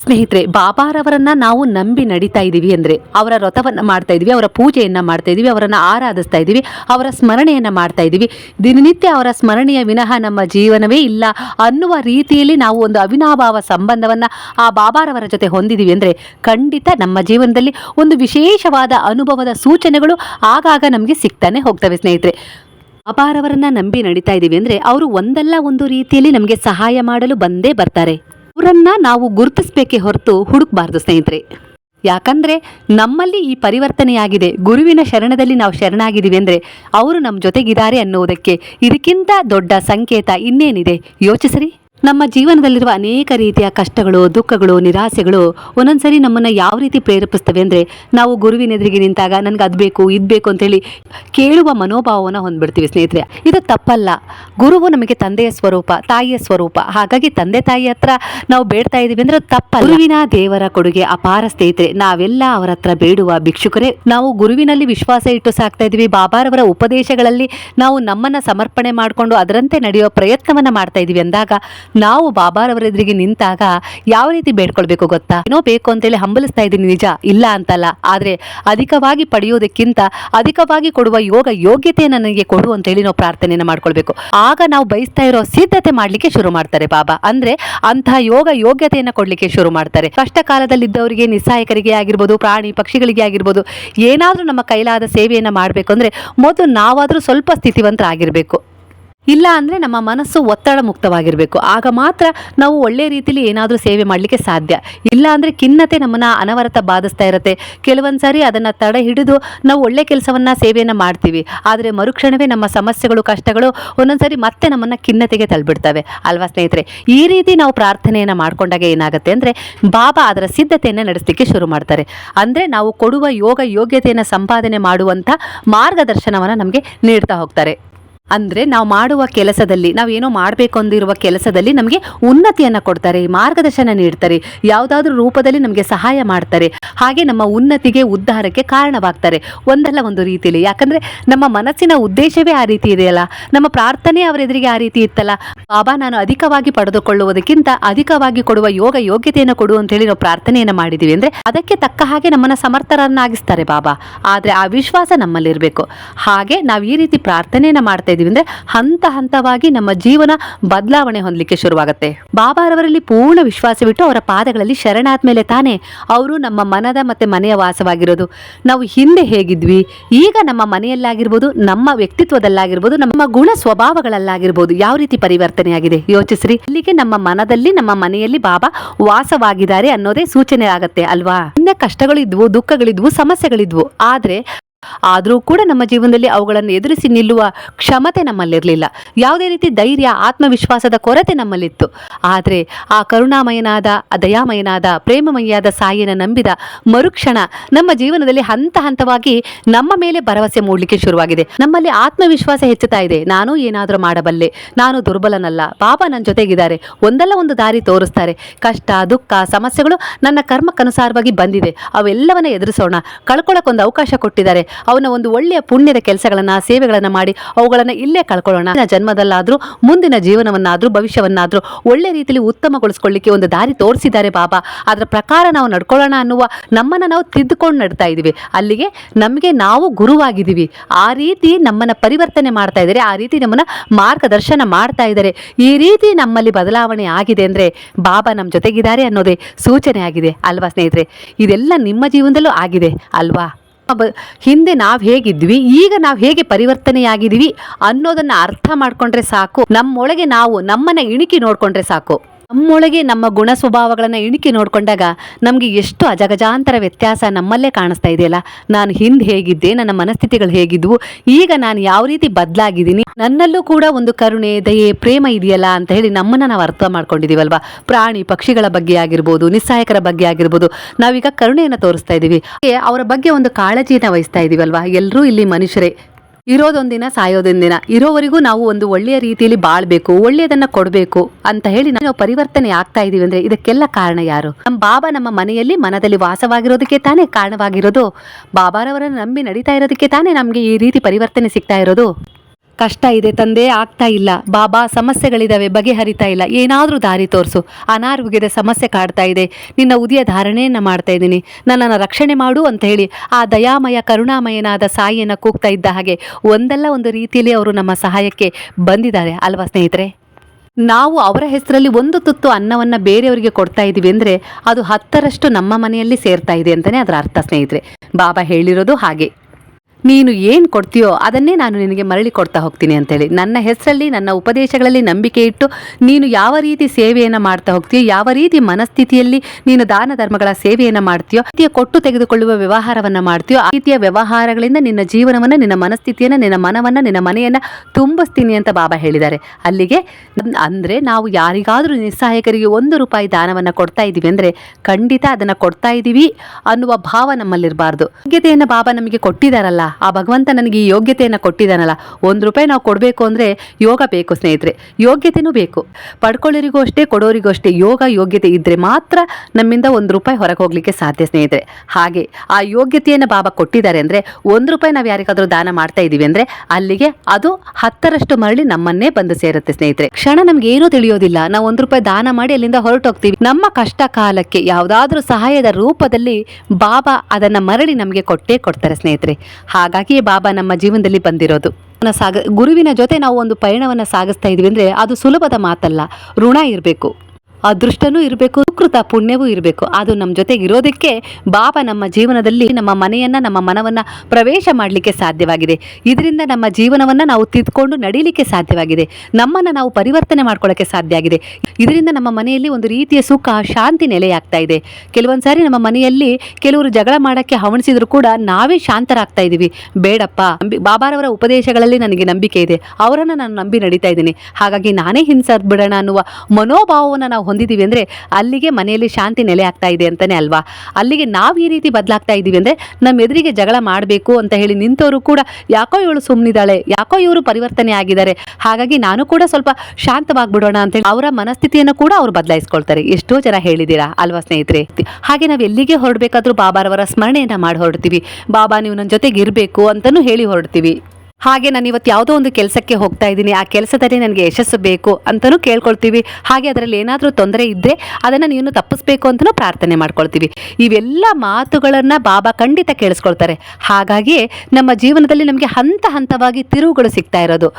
ಸ್ನೇಹಿತರೆ, ಬಾಬಾರವರನ್ನ ನಾವು ನಂಬಿ ನಡೀತಾ ಇದ್ದೀವಿ ಅಂದ್ರೆ ಅವರ ರಥವನ್ನ ಮಾಡ್ತಾ ಇದೀವಿ, ಅವರ ಪೂಜೆಯನ್ನ ಮಾಡ್ತಾ ಇದೀವಿ, ಅವರನ್ನ ಆರಾಧಿಸ್ತಾ ಇದೀವಿ, ಅವರ ಸ್ಮರಣೆಯನ್ನ ಮಾಡ್ತಾ ಇದೀವಿ. ದಿನನಿತ್ಯ ಅವರ ಸ್ಮರಣೆಯ ವಿನಃ ನಮ್ಮ ಜೀವನವೇ ಇಲ್ಲ ಅನ್ನುವ ರೀತಿಯಲ್ಲಿ ನಾವು ಒಂದು ಅವಿನಾಭಾವ ಸಂಬಂಧವನ್ನ ಆ ಬಾಬಾರವರ ಜೊತೆ ಹೊಂದಿದೀವಿ ಅಂದ್ರೆ ಖಂಡಿತ ನಮ್ಮ ಜೀವನದಲ್ಲಿ ಒಂದು ವಿಶೇಷವಾದ ಅನುಭವದ ಸೂಚನೆಗಳು ಆಗಾಗ ನಮಗೆ ಸಿಗ್ತಾನೆ ಹೋಗ್ತವೆ ಸ್ನೇಹಿತರೆ. ಅಪಾರವರನ್ನ ನಂಬಿ ನಡೀತಾ ಇದ್ದೀವಿ ಅಂದ್ರೆ ಅವರು ಒಂದಲ್ಲ ಒಂದು ರೀತಿಯಲ್ಲಿ ನಮಗೆ ಸಹಾಯ ಮಾಡಲು ಬಂದೇ ಬರ್ತಾರೆ. ಅವರನ್ನ ನಾವು ಗುರುತಿಸ್ಬೇಕೇ ಹೊರತು ಹುಡುಕ್ಬಾರ್ದು, ಸ್ನೇಹಿತರೆ. ಯಾಕಂದ್ರೆ ನಮ್ಮಲ್ಲಿ ಈ ಪರಿವರ್ತನೆಯಾಗಿದೆ. ಗುರುವಿನ ಶರಣದಲ್ಲಿ ನಾವು ಶರಣಾಗಿದ್ದೀವಿ ಅಂದ್ರೆ ಅವರು ನಮ್ಮ ಜೊತೆಗಿದ್ದಾರೆ ಅನ್ನುವುದಕ್ಕೆ ಇದಕ್ಕಿಂತ ದೊಡ್ಡ ಸಂಕೇತ ಇನ್ನೇನಿದೆ? ಯೋಚಿಸ್ರಿ. ನಮ್ಮ ಜೀವನದಲ್ಲಿರುವ ಅನೇಕ ರೀತಿಯ ಕಷ್ಟಗಳು, ದುಃಖಗಳು, ನಿರಾಸೆಗಳು ಒಂದೊಂದ್ಸರಿ ನಮ್ಮನ್ನು ಯಾವ ರೀತಿ ಪ್ರೇರೇಪಿಸ್ತವೆ ಅಂದರೆ ನಾವು ಗುರುವಿನ ಎದುರಿಗೆ ನಿಂತಾಗ ನನಗೆ ಅದು ಬೇಕು, ಇದು ಬೇಕು ಅಂತೇಳಿ ಕೇಳುವ ಮನೋಭಾವವನ್ನು ಹೊಂದ್ಬಿಡ್ತೀವಿ ಸ್ನೇಹಿತರೆ. ಇದು ತಪ್ಪಲ್ಲ. ಗುರುವು ನಮಗೆ ತಂದೆಯ ಸ್ವರೂಪ, ತಾಯಿಯ ಸ್ವರೂಪ. ಹಾಗಾಗಿ ತಂದೆ ತಾಯಿ ಹತ್ರ ನಾವು ಬೇಡ್ತಾ ಇದ್ದೀವಿ ಅಂದರೆ ಅದು ತಪ್ಪಲ್ಲ. ಗುರುವಿನ ದೇವರ ಕೊಡುಗೆ ಅಪಾರ ಸ್ನೇಹಿತರೆ. ನಾವೆಲ್ಲ ಅವರ ಹತ್ರ ಬೇಡುವ ಭಿಕ್ಷುಕರೇ. ನಾವು ಗುರುವಿನಲ್ಲಿ ವಿಶ್ವಾಸ ಇಟ್ಟು ಸಾಕ್ತಾ ಇದ್ದೀವಿ ಬಾಬಾರವರ ಉಪದೇಶಗಳಲ್ಲಿ ನಾವು ನಮ್ಮನ್ನು ಸಮರ್ಪಣೆ ಮಾಡಿಕೊಂಡು ಅದರಂತೆ ನಡೆಯುವ ಪ್ರಯತ್ನವನ್ನು ಮಾಡ್ತಾ ಇದ್ದೀವಿ ಅಂದಾಗ ನಾವು ಬಾಬಾರವರ ಎದುರಿಗೆ ನಿಂತಾಗ ಯಾವ ರೀತಿ ಬೇಡ್ಕೊಳ್ಬೇಕು ಗೊತ್ತಾ? ಏನೋ ಬೇಕು ಅಂತೇಳಿ ಹಂಬಲಿಸ್ತಾ ಇದ್ದೀನಿ ನಿಜ, ಇಲ್ಲ ಅಂತಲ್ಲ. ಆದರೆ ಅಧಿಕವಾಗಿ ಪಡೆಯೋದಕ್ಕಿಂತ ಅಧಿಕವಾಗಿ ಕೊಡುವ ಯೋಗ ಯೋಗ್ಯತೆ ನನಗೆ ಕೊಡು ಅಂತೇಳಿ ನಾವು ಪ್ರಾರ್ಥನೆಯನ್ನು ಮಾಡ್ಕೊಳ್ಬೇಕು. ಆಗ ನಾವು ಬಯಸ್ತಾ ಇರೋ ಸಿದ್ಧತೆ ಮಾಡ್ಲಿಕ್ಕೆ ಶುರು ಮಾಡ್ತಾರೆ ಬಾಬಾ. ಅಂದ್ರೆ ಅಂತಹ ಯೋಗ ಯೋಗ್ಯತೆಯನ್ನು ಕೊಡ್ಲಿಕ್ಕೆ ಶುರು ಮಾಡ್ತಾರೆ. ಕಷ್ಟ ಕಾಲದಲ್ಲಿದ್ದವರಿಗೆ ನಿಸ್ಸಾಯಕರಿಗೆ ಆಗಿರ್ಬೋದು, ಪ್ರಾಣಿ ಪಕ್ಷಿಗಳಿಗೆ ಆಗಿರ್ಬೋದು, ಏನಾದರೂ ನಮ್ಮ ಕೈಲಾದ ಸೇವೆಯನ್ನು ಮಾಡಬೇಕು. ಅಂದ್ರೆ ಮೊದಲು ನಾವಾದರೂ ಸ್ವಲ್ಪ ಸ್ಥಿತಿವಂತರಾಗಿರ್ಬೇಕು. ಇಲ್ಲ ಅಂದರೆ ನಮ್ಮ ಮನಸ್ಸು ಒತ್ತಡ ಮುಕ್ತವಾಗಿರಬೇಕು. ಆಗ ಮಾತ್ರ ನಾವು ಒಳ್ಳೆ ರೀತಿಲಿ ಏನಾದರೂ ಸೇವೆ ಮಾಡಲಿಕ್ಕೆ ಸಾಧ್ಯ. ಇಲ್ಲ ಅಂದರೆ ಖಿನ್ನತೆ ನಮ್ಮನ್ನು ಅನವರತ ಬಾಧಿಸ್ತಾ ಇರುತ್ತೆ. ಕೆಲವೊಂದು ಸಾರಿ ಅದನ್ನು ತಡೆ ಹಿಡಿದು ನಾವು ಒಳ್ಳೆ ಕೆಲಸವನ್ನು, ಸೇವೆಯನ್ನು ಮಾಡ್ತೀವಿ. ಆದರೆ ಮರುಕ್ಷಣವೇ ನಮ್ಮ ಸಮಸ್ಯೆಗಳು, ಕಷ್ಟಗಳು ಒಂದೊಂದ್ಸರಿ ಮತ್ತೆ ನಮ್ಮನ್ನು ಖಿನ್ನತೆಗೆ ತಳ್ಳಿಬಿಡ್ತವೆ ಅಲ್ವಾ ಸ್ನೇಹಿತರೆ? ಈ ರೀತಿ ನಾವು ಪ್ರಾರ್ಥನೆಯನ್ನು ಮಾಡಿಕೊಂಡಾಗ ಏನಾಗುತ್ತೆ ಅಂದರೆ ಬಾಬಾ ಅದರ ಸಿದ್ಧತೆಯನ್ನು ನಡೆಸಲಿಕ್ಕೆ ಶುರು ಮಾಡ್ತಾರೆ. ಅಂದರೆ ನಾವು ಕೊಡುವ ಯೋಗ ಯೋಗ್ಯತೆಯನ್ನು ಸಂಪಾದನೆ ಮಾಡುವಂಥ ಮಾರ್ಗದರ್ಶನವನ್ನು ನಮಗೆ ನೀಡ್ತಾ ಹೋಗ್ತಾರೆ. ಅಂದ್ರೆ ನಾವು ಮಾಡುವ ಕೆಲಸದಲ್ಲಿ, ನಾವು ಏನೋ ಮಾಡಬೇಕು ಅಂದಿರುವ ಕೆಲಸದಲ್ಲಿ ನಮಗೆ ಉನ್ನತಿಯನ್ನು ಕೊಡ್ತಾರೆ, ಮಾರ್ಗದರ್ಶನ ನೀಡ್ತಾರೆ, ಯಾವುದಾದ್ರೂ ರೂಪದಲ್ಲಿ ನಮಗೆ ಸಹಾಯ ಮಾಡ್ತಾರೆ. ಹಾಗೆ ನಮ್ಮ ಉನ್ನತಿಗೆ ಉದ್ಧಾರಕ್ಕೆ ಕಾರಣವಾಗ್ತಾರೆ. ಒಂದಲ್ಲ ಒಂದು ರೀತಿಯಲ್ಲಿ ಯಾಕಂದ್ರೆ ನಮ್ಮ ಮನಸ್ಸಿನ ಉದ್ದೇಶವೇ ಆ ರೀತಿ ಇದೆಯಲ್ಲ? ನಮ್ಮ ಪ್ರಾರ್ಥನೆ ಅವರ ಎದುರಿಗೆ ಆ ರೀತಿ ಇತ್ತಲ್ಲ? ಬಾಬಾ ನಾನು ಅಧಿಕವಾಗಿ ಪಡೆದುಕೊಳ್ಳುವುದಕ್ಕಿಂತ ಅಧಿಕವಾಗಿ ಕೊಡುವ ಯೋಗ ಯೋಗ್ಯತೆಯನ್ನು ಕೊಡು ಅಂತ ಹೇಳಿ ನಾವು ಪ್ರಾರ್ಥನೆಯನ್ನು ಮಾಡಿದೀವಿ. ಅಂದ್ರೆ ಅದಕ್ಕೆ ತಕ್ಕ ಹಾಗೆ ನಮ್ಮನ್ನು ಸಮರ್ಥರನ್ನಾಗಿಸ್ತಾರೆ ಬಾಬಾ ಆದರೆ ಆ ವಿಶ್ವಾಸ ನಮ್ಮಲ್ಲಿರಬೇಕು. ಹಾಗೆ ನಾವು ಈ ರೀತಿ ಪ್ರಾರ್ಥನೆಯನ್ನ ಮಾಡ್ತಾ ಇದೀವಿ ಅಂದ್ರೆ ಹಂತ ಹಂತವಾಗಿ ನಮ್ಮ ಜೀವನ ಬದಲಾವಣೆ ಹೊಂದಲಿಕ್ಕೆ ಶುರುವಾಗುತ್ತೆ. ಬಾಬಾರವರಲ್ಲಿ ಪೂರ್ಣ ವಿಶ್ವಾಸವಿಟ್ಟು ಅವರ ಪಾದಗಳಲ್ಲಿ ಶರಣಾದ ಮೇಲೆ ತಾನೇ ಅವರು ನಮ್ಮ ಮನದ ಮತ್ತೆ ಮನೆಯ ವಾಸವಾಗಿರೋದು. ನಾವು ಹಿಂದೆ ಹೇಗಿದ್ವಿ, ಈಗ ನಮ್ಮ ಮನೆಯಲ್ಲಾಗಿರ್ಬೋದು, ನಮ್ಮ ವ್ಯಕ್ತಿತ್ವದಲ್ಲಾಗಿರ್ಬೋದು, ನಮ್ಮ ಗುಣ ಸ್ವಭಾವಗಳಲ್ಲಾಗಿರ್ಬೋದು ಯಾವ ರೀತಿ ಪರಿವರ್ತನೆಯಾಗಿದೆ ಯೋಚಿಸ್ರಿ. ಇಲ್ಲಿಗೆ ನಮ್ಮ ಮನದಲ್ಲಿ, ನಮ್ಮ ಮನೆಯಲ್ಲಿ ಬಾಬಾ ವಾಸವಾಗಿದ್ದಾರೆ ಅನ್ನೋದೇ ಸೂಚನೆ ಆಗತ್ತೆ ಅಲ್ವಾ? ಹಿಂದೆ ಕಷ್ಟಗಳಿದ್ವು, ದುಃಖಗಳಿದ್ವು, ಸಮಸ್ಯೆಗಳಿದ್ವು. ಆದ್ರೆ ಆದರೂ ಕೂಡ ನಮ್ಮ ಜೀವನದಲ್ಲಿ ಅವುಗಳನ್ನು ಎದುರಿಸಿ ನಿಲ್ಲುವ ಕ್ಷಮತೆ ನಮ್ಮಲ್ಲಿರಲಿಲ್ಲ. ಯಾವುದೇ ರೀತಿ ಧೈರ್ಯ, ಆತ್ಮವಿಶ್ವಾಸದ ಕೊರತೆ ನಮ್ಮಲ್ಲಿತ್ತು. ಆದರೆ ಆ ಕರುಣಾಮಯನಾದ, ದಯಾಮಯನಾದ, ಪ್ರೇಮಮಯಿಯಾದ ಸಾಯಿನ ನಂಬಿದ ಮರುಕ್ಷಣ ನಮ್ಮ ಜೀವನದಲ್ಲಿ ಹಂತ ಹಂತವಾಗಿ ನಮ್ಮ ಮೇಲೆ ಭರವಸೆ ಮೂಡಲಿಕ್ಕೆ ಶುರುವಾಗಿದೆ. ನಮ್ಮಲ್ಲಿ ಆತ್ಮವಿಶ್ವಾಸ ಹೆಚ್ಚುತ್ತಾ ಇದೆ. ನಾನು ಏನಾದರೂ ಮಾಡಬಲ್ಲೆ. ನಾನು ದುರ್ಬಲನಲ್ಲ. ಬಾಬಾ ನನ್ನ ಜೊತೆಗಿದ್ದಾರೆ. ಒಂದಲ್ಲ ಒಂದು ದಾರಿ ತೋರಿಸ್ತಾರೆ. ಕಷ್ಟ, ದುಃಖ, ಸಮಸ್ಯೆಗಳು ನನ್ನ ಕರ್ಮಕ್ಕನುಸಾರವಾಗಿ ಬಂದಿದೆ. ಅವೆಲ್ಲವನ್ನ ಎದುರಿಸೋಣ. ಕಳ್ಕೊಳ್ಳೋಕೊಂದು ಅವಕಾಶ ಕೊಟ್ಟಿದ್ದಾರೆ. ಅವನ ಒಂದು ಒಳ್ಳೆಯ ಪುಣ್ಯದ ಕೆಲಸಗಳನ್ನ, ಸೇವೆಗಳನ್ನ ಮಾಡಿ ಅವುಗಳನ್ನ ಇಲ್ಲೇ ಕಳ್ಕೊಳ್ಳೋಣ. ಜನ್ಮದಲ್ಲಾದ್ರೂ, ಮುಂದಿನ ಜೀವನವನ್ನಾದ್ರೂ, ಭವಿಷ್ಯವನ್ನಾದ್ರೂ ಒಳ್ಳೆ ರೀತಿಯಲ್ಲಿ ಉತ್ತಮಗೊಳಿಸ್ಕೊಳ್ಳಿಕ್ಕೆ ಒಂದು ದಾರಿ ತೋರಿಸಿದ್ದಾರೆ ಬಾಬಾ. ಅದರ ಪ್ರಕಾರ ನಾವು ನಡ್ಕೊಳ್ಳೋಣ ಅನ್ನುವ ನಮ್ಮನ್ನ ನಾವು ತಿದ್ದುಕೊಂಡು ನಡ್ತಾ ಇದೀವಿ. ಅಲ್ಲಿಗೆ ನಮಗೆ ನಾವು ಗುರುವಾಗಿದ್ದೀವಿ. ಆ ರೀತಿ ನಮ್ಮನ್ನ ಪರಿವರ್ತನೆ ಮಾಡ್ತಾ ಇದ್ದಾರೆ. ಆ ರೀತಿ ನಮ್ಮನ್ನ ಮಾರ್ಗದರ್ಶನ ಮಾಡ್ತಾ ಇದ್ದಾರೆ. ಈ ರೀತಿ ನಮ್ಮಲ್ಲಿ ಬದಲಾವಣೆ ಆಗಿದೆ ಅಂದ್ರೆ ಬಾಬಾ ನಮ್ಮ ಜೊತೆಗಿದ್ದಾರೆ ಅನ್ನೋದೇ ಸೂಚನೆ ಆಗಿದೆ ಅಲ್ವಾ ಸ್ನೇಹಿತರೆ? ಇದೆಲ್ಲ ನಿಮ್ಮ ಜೀವನದಲ್ಲೂ ಆಗಿದೆ. ಅಲ್ವಾ? ಹಿಂದೆ ನಾವು ಹೇಗಿದ್ವಿ, ಈಗ ನಾವು ಹೇಗೆ ಪರಿವರ್ತನೆಯಾಗಿದ್ದೀವಿ ಅನ್ನೋದನ್ನ ಅರ್ಥ ಮಾಡ್ಕೊಂಡ್ರೆ ಸಾಕು. ನಮ್ಮೊಳಗೆ ನಾವು ನಮ್ಮನ್ನ ಇಣಿಕಿ ನೋಡಿಕೊಂಡ್ರೆ ಸಾಕು. ನಮ್ಮೊಳಗೆ ನಮ್ಮ ಗುಣ ಸ್ವಭಾವಗಳನ್ನು ಇಣುಕಿ ನೋಡಿಕೊಂಡಾಗ ನಮಗೆ ಎಷ್ಟು ಅಜಗಜಾಂತರ ವ್ಯತ್ಯಾಸ ನಮ್ಮಲ್ಲೇ ಕಾಣಿಸ್ತಾ ಇದೆಯಲ್ಲ? ನಾನು ಹಿಂದೆ ಹೇಗಿದ್ದೆ, ನನ್ನ ಮನಸ್ಥಿತಿಗಳು ಹೇಗಿದ್ವು, ಈಗ ನಾನು ಯಾವ ರೀತಿ ಬದಲಾಗಿದ್ದೀನಿ? ನನ್ನಲ್ಲೂ ಕೂಡ ಒಂದು ಕರುಣೆ, ದಯೆ, ಪ್ರೇಮ ಇದೆಯಲ್ಲ ಅಂತ ಹೇಳಿ ನಮ್ಮನ್ನ ನಾವು ಅರ್ಥ ಮಾಡ್ಕೊಂಡಿದೀವಲ್ವಾ? ಪ್ರಾಣಿ ಪಕ್ಷಿಗಳ ಬಗ್ಗೆ ಆಗಿರ್ಬೋದು, ನಿಸ್ಸಹಾಯಕರ ಬಗ್ಗೆ ಆಗಿರ್ಬೋದು, ನಾವೀಗ ಕರುಣೆಯನ್ನು ತೋರಿಸ್ತಾ ಇದ್ದೀವಿ ಅವರ ಬಗ್ಗೆ ಒಂದು ಕಾಳಜಿಯನ್ನು ವಹಿಸ್ತಾ ಇದೀವಲ್ವಾ? ಎಲ್ಲರೂ ಇಲ್ಲಿ ಮನುಷ್ಯರೇ. ಇರೋದೊಂದಿನ ಸಾಯೋದೊಂದಿನ. ಇರೋವರೆಗೂ ನಾವು ಒಂದು ಒಳ್ಳೆಯ ರೀತಿಯಲ್ಲಿ ಬಾಳ್ಬೇಕು, ಒಳ್ಳೆಯದನ್ನ ಕೊಡಬೇಕು ಅಂತ ಹೇಳಿ ನಾವು ಪರಿವರ್ತನೆ ಆಗ್ತಾ ಇದೀವಿ ಅಂದ್ರೆ ಇದಕ್ಕೆಲ್ಲ ಕಾರಣ ಯಾರು? ನಮ್ಮ ಬಾಬಾ ನಮ್ಮ ಮನೆಯಲ್ಲಿ ಮನದಲ್ಲಿ ವಾಸವಾಗಿರೋದಕ್ಕೆ ತಾನೇ ಕಾರಣವಾಗಿರೋದು. ಬಾಬಾರವರನ್ನ ನಂಬಿ ನಡೀತಾ ಇರೋದಕ್ಕೆ ತಾನೇ ನಮಗೆ ಈ ರೀತಿ ಪರಿವರ್ತನೆ ಸಿಗ್ತಾ ಇರೋದು. ಕಷ್ಟ ಇದೆ ತಂದೆ, ಆಗ್ತಾ ಇಲ್ಲ. ಬಾಬಾ ಸಮಸ್ಯೆಗಳಿದ್ದಾವೆ ಬಗೆಹರಿತಾ ಇಲ್ಲ. ಏನಾದರೂ ದಾರಿ ತೋರಿಸು. ಅನಾರೋಗ್ಯದ ಸಮಸ್ಯೆ ಕಾಡ್ತಾ ಇದೆ. ನಿನ್ನ ಉದಿಯ ಧಾರಣೆಯನ್ನು ಮಾಡ್ತಾ ಇದ್ದೀನಿ. ನನ್ನನ್ನು ರಕ್ಷಣೆ ಮಾಡು ಅಂತ ಹೇಳಿ ಆ ದಯಾಮಯ, ಕರುಣಾಮಯನಾದ ಸಾಯಿಯನ್ನು ಕೂಗ್ತಾ ಇದ್ದ ಹಾಗೆ ಒಂದಲ್ಲ ಒಂದು ರೀತಿಯಲ್ಲಿ ಅವರು ನಮ್ಮ ಸಹಾಯಕ್ಕೆ ಬಂದಿದ್ದಾರೆ ಅಲ್ವಾ ಸ್ನೇಹಿತರೆ? ನಾವು ಅವರ ಹೆಸರಲ್ಲಿ ಒಂದು ತುತ್ತು ಅನ್ನವನ್ನು ಬೇರೆಯವರಿಗೆ ಕೊಡ್ತಾ ಇದ್ದೀವಿ ಅಂದರೆ ಅದು ಹತ್ತರಷ್ಟು ನಮ್ಮ ಮನೆಯಲ್ಲಿ ಸೇರ್ತಾ ಇದೆ ಅಂತಲೇ ಅದರ ಅರ್ಥ ಸ್ನೇಹಿತರೆ. ಬಾಬಾ ಹೇಳಿರೋದು ಹಾಗೆ. ನೀನು ಏನು ಕೊಡ್ತೀಯೋ ಅದನ್ನೇ ನಾನು ನಿನಗೆ ಮರಳಿ ಕೊಡ್ತಾ ಹೋಗ್ತೀನಿ ಅಂತೇಳಿ. ನನ್ನ ಹೆಸರಲ್ಲಿ, ನನ್ನ ಉಪದೇಶಗಳಲ್ಲಿ ನಂಬಿಕೆ ಇಟ್ಟು ನೀನು ಯಾವ ರೀತಿ ಸೇವೆಯನ್ನು ಮಾಡ್ತಾ ಹೋಗ್ತೀಯೋ, ಯಾವ ರೀತಿ ಮನಸ್ಥಿತಿಯಲ್ಲಿ ನೀನು ದಾನ ಧರ್ಮಗಳ ಸೇವೆಯನ್ನು ಮಾಡ್ತೀಯೋ ರೀತಿಯ ಕೊಟ್ಟು ತೆಗೆದುಕೊಳ್ಳುವ ವ್ಯವಹಾರವನ್ನು ಮಾಡ್ತೀಯೋ, ಆ ರೀತಿಯ ವ್ಯವಹಾರಗಳಿಂದ ನಿನ್ನ ಜೀವನವನ್ನು, ನಿನ್ನ ಮನಸ್ಥಿತಿಯನ್ನು, ನಿನ್ನ ಮನವನ್ನು, ನಿನ್ನ ಮನೆಯನ್ನು ತುಂಬಿಸ್ತೀನಿ ಅಂತ ಬಾಬಾ ಹೇಳಿದ್ದಾರೆ. ಅಲ್ಲಿಗೆ ಅಂದರೆ ನಾವು ಯಾರಿಗಾದರೂ ನಿಸ್ಸಹಾಯಕರಿಗೆ ಒಂದು ರೂಪಾಯಿ ದಾನವನ್ನು ಕೊಡ್ತಾ ಇದ್ದೀವಿ ಅಂದರೆ ಖಂಡಿತ ಅದನ್ನು ಕೊಡ್ತಾ ಇದ್ದೀವಿ ಅನ್ನುವ ಭಾವ ನಮ್ಮಲ್ಲಿರಬಾರ್ದು. ಯೋಗ್ಯತೆಯನ್ನು ಬಾಬಾ ನಮಗೆ ಕೊಟ್ಟಿದ್ದಾರಲ್ಲ ಆ ಭಗವಂತ ನನಗೆ ಈ ಯೋಗ್ಯತೆಯನ್ನು ಕೊಟ್ಟಿದ್ದಾನಲ್ಲ, ಒಂದು ರೂಪಾಯಿ ನಾವು ಕೊಡಬೇಕು ಅಂದರೆ ಯೋಗ ಬೇಕು ಸ್ನೇಹಿತರೆ ಯೋಗ್ಯತೆಯೂ ಬೇಕು. ಪಡ್ಕೊಳ್ಳೋರಿಗೂ ಅಷ್ಟೇ ಕೊಡೋರಿಗೂ ಅಷ್ಟೇ ಯೋಗ ಯೋಗ್ಯತೆ ಇದ್ದರೆ ಮಾತ್ರ ನಮ್ಮಿಂದ ಒಂದು ರೂಪಾಯಿ ಹೊರಗೆ ಹೋಗಲಿಕ್ಕೆ ಸಾಧ್ಯ ಸ್ನೇಹಿತರೆ. ಹಾಗೆ ಆ ಯೋಗ್ಯತೆಯನ್ನು ಬಾಬಾ ಕೊಟ್ಟಿದ್ದಾರೆ ಅಂದರೆ ಒಂದು ರೂಪಾಯಿ ನಾವು ಯಾರಿಗಾದರೂ ದಾನ ಮಾಡ್ತಾ ಇದ್ದೀವಿ ಅಂದರೆ ಅಲ್ಲಿಗೆ ಅದು ಹತ್ತರಷ್ಟು ಮರಳಿ ನಮ್ಮನ್ನೇ ಬಂದು ಸೇರುತ್ತೆ ಸ್ನೇಹಿತರೆ. ಕ್ಷಣ ನಮ್ಗೆ ಏನೂ ತಿಳಿಯೋದಿಲ್ಲ. ನಾವು ಒಂದು ರೂಪಾಯಿ ದಾನ ಮಾಡಿ ಅಲ್ಲಿಂದ ಹೊರಟೋಗ್ತೀವಿ. ನಮ್ಮ ಕಷ್ಟ ಕಾಲಕ್ಕೆ ಯಾವುದಾದ್ರೂ ಸಹಾಯದ ರೂಪದಲ್ಲಿ ಬಾಬಾ ಅದನ್ನು ಮರಳಿ ನಮಗೆ ಕೊಟ್ಟೇ ಕೊಡ್ತಾರೆ ಸ್ನೇಹಿತರೆ. ಹಾಗಾಗಿಯೇ ಬಾಬಾ ನಮ್ಮ ಜೀವನದಲ್ಲಿ ಬಂದಿರೋದು. ಸಾಗ, ಗುರುವಿನ ಜೊತೆ ನಾವು ಒಂದು ಪಯಣವನ್ನು ಸಾಗಿಸ್ತಾ ಇದ್ವಿ ಅಂದರೆ ಅದು ಸುಲಭದ ಮಾತಲ್ಲ, ಋಣ ಇರಬೇಕು. ಅದೃಷ್ಟನೂ ಇರಬೇಕು, ಸುಕೃತ ಪುಣ್ಯವೂ ಇರಬೇಕು. ಅದು ನಮ್ಮ ಜೊತೆಗೆ ಇರೋದಕ್ಕೆ ಬಾಬಾ ನಮ್ಮ ಜೀವನದಲ್ಲಿ ನಮ್ಮ ಮನೆಯನ್ನ, ನಮ್ಮ ಮನವನ್ನ ಪ್ರವೇಶ ಮಾಡಲಿಕ್ಕೆ ಸಾಧ್ಯವಾಗಿದೆ. ಇದರಿಂದ ನಮ್ಮ ಜೀವನವನ್ನ ನಾವು ತಿದ್ಕೊಂಡು ನಡೀಲಿಕ್ಕೆ ಸಾಧ್ಯವಾಗಿದೆ. ನಮ್ಮನ್ನ ನಾವು ಪರಿವರ್ತನೆ ಮಾಡ್ಕೊಳ್ಳೋಕೆ ಸಾಧ್ಯ ಆಗಿದೆ ಇದರಿಂದ ನಮ್ಮ ಮನೆಯಲ್ಲಿ ಒಂದು ರೀತಿಯ ಸುಖ, ಶಾಂತಿ ನೆಲೆಯಾಗ್ತಾ ಇದೆ. ಕೆಲವೊಂದು ಸಾರಿ ನಮ್ಮ ಮನೆಯಲ್ಲಿ ಕೆಲವರು ಜಗಳ ಮಾಡೋಕ್ಕೆ ಹವಣಿಸಿದ್ರು ಕೂಡ ನಾವೇ ಶಾಂತರಾಗ್ತಾ ಇದ್ದೀವಿ ಬೇಡಪ್ಪ ಬಾಬಾರವರ ಉಪದೇಶಗಳಲ್ಲಿ ನನಗೆ ನಂಬಿಕೆ ಇದೆ. ಅವರನ್ನು ನಾನು ನಂಬಿ ನಡೀತಾ ಇದ್ದೀನಿ. ಹಾಗಾಗಿ ನಾನೇ ಹಿಂಸಾದ್ ಬಿಡೋಣ ಅನ್ನುವ ಮನೋಭಾವವನ್ನು ನಾವು ಹೊಂದಿದ್ದೀವಿ ಅಂದರೆ ಅಲ್ಲಿಗೆ ಮನೆಯಲ್ಲಿ ಶಾಂತಿ ನೆಲೆ ಆಗ್ತಾ ಇದೆ ಅಂತಾನೆ ಅಲ್ವಾ? ಅಲ್ಲಿಗೆ ನಾವು ಈ ರೀತಿ ಬದಲಾಗ್ತಾ ಇದ್ದೀವಿ ಅಂದರೆ ನಮ್ಮ ಎದುರಿಗೆ ಜಗಳ ಮಾಡಬೇಕು ಅಂತ ಹೇಳಿ ನಿಂತವರು ಕೂಡ ಯಾಕೋ ಇವಳು ಸುಮ್ಮನಿದ್ದಾಳೆ ಯಾಕೋ ಇವರು ಪರಿವರ್ತನೆ ಆಗಿದ್ದಾರೆ. ಹಾಗಾಗಿ ನಾನು ಕೂಡ ಸ್ವಲ್ಪ ಶಾಂತವಾಗ್ಬಿಡೋಣ ಅಂತೇಳಿ ಅವರ ಮನಸ್ಥಿತಿಯನ್ನು ಕೂಡ ಅವರು ಬದಲಾಯಿಸ್ಕೊಳ್ತಾರೆ. ಎಷ್ಟೋ ಜನ ಹೇಳಿದ್ದೀರಾ ಅಲ್ವಾ ಸ್ನೇಹಿತರೆ? ಹಾಗೆ ನಾವು ಎಲ್ಲಿಗೆ ಹೊರಡಬೇಕಾದ್ರೂ ಬಾಬಾರವರ ಸ್ಮರಣೆಯನ್ನು ಮಾಡಿ ಹೊರಡ್ತೀವಿ. ಬಾಬಾ ನೀವು ನನ್ನ ಜೊತೆಗೆ ಇರಬೇಕು ಅಂತಲೂ ಹೇಳಿ ಹೊರಡ್ತೀವಿ. ಹಾಗೆ ನಾನು ಇವತ್ತು ಯಾವುದೋ ಒಂದು ಕೆಲಸಕ್ಕೆ ಹೋಗ್ತಾ ಇದ್ದೀನಿ, ಆ ಕೆಲಸದಲ್ಲಿ ನನಗೆ ಯಶಸ್ಸು ಬೇಕು ಅಂತಲೂ ಕೇಳ್ಕೊಳ್ತೀವಿ. ಹಾಗೆ ಅದರಲ್ಲಿ ಏನಾದರೂ ತೊಂದರೆ ಇದ್ದರೆ ಅದನ್ನು ನೀನು ತಪ್ಪಿಸ್ಬೇಕು ಅಂತಲೂ ಪ್ರಾರ್ಥನೆ ಮಾಡ್ಕೊಳ್ತೀವಿ. ಇವೆಲ್ಲ ಮಾತುಗಳನ್ನು ಬಾಬಾ ಖಂಡಿತ ಕೇಳಿಸ್ಕೊಳ್ತಾರೆ. ಹಾಗಾಗಿಯೇ ನಮ್ಮ ಜೀವನದಲ್ಲಿ ನಮಗೆ ಹಂತ ಹಂತವಾಗಿ ತಿರುವುಗಳು ಸಿಗ್ತಾ ಇರೋದು.